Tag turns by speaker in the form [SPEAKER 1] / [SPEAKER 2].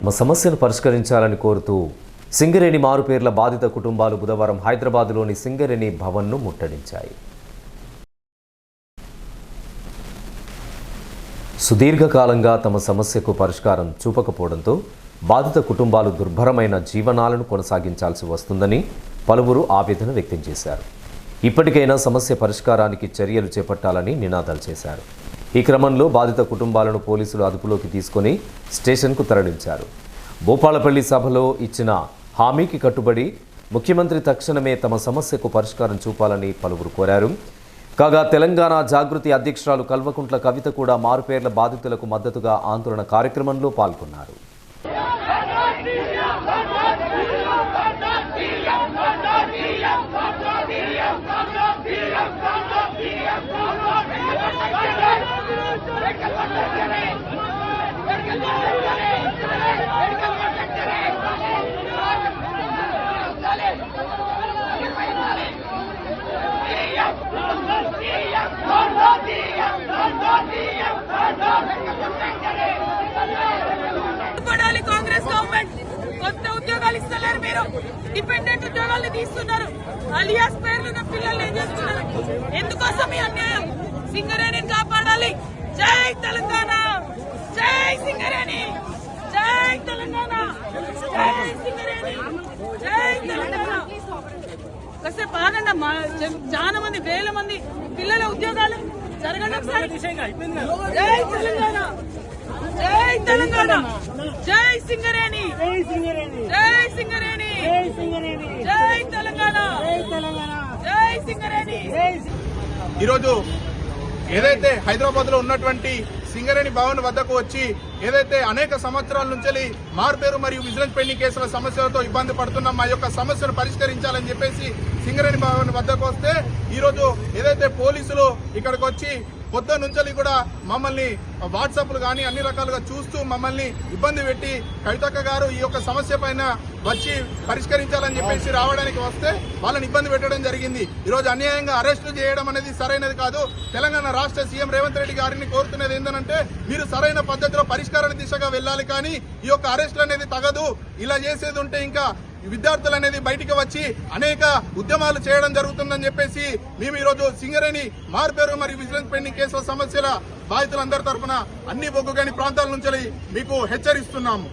[SPEAKER 1] తమ సమస్యను పరిష్కరించాలని కోరుతూ సింగరేణి మారుపేర్ల బాధిత కుటుంబాలు బుధవారం హైదరాబాద్లోని సింగరేణి భవన్ను ముట్టడించాయి. సుదీర్ఘకాలంగా తమ సమస్యకు పరిష్కారం చూపకపోవడంతో బాధిత కుటుంబాలు దుర్భరమైన జీవనాలను కొనసాగించాల్సి వస్తుందని పలువురు ఆవేదన వ్యక్తం చేశారు. ఇప్పటికైనా సమస్య పరిష్కారానికి చర్యలు చేపట్టాలని నినాదాలు చేశారు. ఈ క్రమంలో బాధిత కుటుంబాలను పోలీసులు అదుపులోకి తీసుకొని స్టేషన్కు తరలించారు. భూపాలపల్లి సభలో ఇచ్చిన హామీకి కట్టుబడి ముఖ్యమంత్రి తక్షణమే తమ సమస్యకు పరిష్కారం చూపాలని పలువురు కోరారు. కాగా తెలంగాణ జాగృతి అధ్యక్షురాలు కల్వకుంట్ల కవిత కూడా మారుపేర్ల బాధితులకు మద్దతుగా ఆందోళన కార్యక్రమంలో పాల్గొన్నారు.
[SPEAKER 2] పడాలి కాంగ్రెస్ గవర్నమెంట్. కొత్త ఉద్యోగాలు ఇస్తలేరు మీరు. డిపెండెంట్ ఉద్యోగాలు తీస్తున్నారు. అలియాస్ పేర్లున్న పిల్లల్ని ఏం చేస్తున్నారు? సింగరేణిని కాపాడాలి. జై తెలంగాణ. జై సింగరేణి. జై తెలంగాణ. జై సింగరేణి. జై తెలంగాణ. కాసేపు ఆగండి అమ్మా. జ- చాలా మంది వేల మంది పిల్లల ఉద్యోగాలు జరగండి ఒకసారి జై తెలంగాణ. జై తెలంగాణ. జై సింగరేణి.
[SPEAKER 3] జై సింగరేణి.
[SPEAKER 2] జై సింగరేణి.
[SPEAKER 3] జై సింగరేణి.
[SPEAKER 2] జై తెలంగాణ.
[SPEAKER 3] జై తెలంగాణ.
[SPEAKER 2] జై సింగరేణి.
[SPEAKER 4] ఈరోజు ఏదైతే హైదరాబాద్లో ఉన్నటువంటి సింగరేణి భవన్ వద్దకు వచ్చి ఏదైతే అనేక సంవత్సరాల నుంచి మార్పేరు మరియు విజిలెన్స్ పెండింగ్ కేసుల సమస్యలతో ఇబ్బంది పడుతున్న మా యొక్క సమస్యను పరిష్కరించాలని చెప్పేసి సింగరేణి భవన్ వద్దకు వస్తే ఈరోజు ఏదైతే పోలీసులు ఇక్కడికి వచ్చి పొద్దు నుంచి కూడా మమ్మల్ని వాట్సాప్లు కానీ అన్ని రకాలుగా చూస్తూ మమ్మల్ని ఇబ్బంది పెట్టి కవితక్క గారు ఈ యొక్క సమస్య పైన వచ్చి పరిష్కరించాలని చెప్పేసి రావడానికి వస్తే వాళ్ళని ఇబ్బంది పెట్టడం జరిగింది. ఈ రోజు అన్యాయంగా అరెస్టులు చేయడం అనేది సరైనది కాదు. తెలంగాణ రాష్ట్ర సీఎం రేవంత్ రెడ్డి గారిని కోరుతున్నది ఏంటంటే మీరు సరైన పద్ధతిలో పరిష్కార దిశగా వెళ్ళాలి కానీ ఈ యొక్క అరెస్టులు అనేది తగదు. ఇలా చేసేది ఉంటే ఇంకా విద్యార్థులు అనేది బయటికి వచ్చి అనేక ఉద్యమాలు చేయడం జరుగుతుందని చెప్పేసి మేము ఈ రోజు సింగరేణి మార్పేరు మరియు విజిలెన్స్ పెండింగ్ కేసుల సమస్యల బాధితులందరి తరఫున అన్ని బొగ్గుగని ప్రాంతాల నుంచి మీకు హెచ్చరిస్తున్నాము.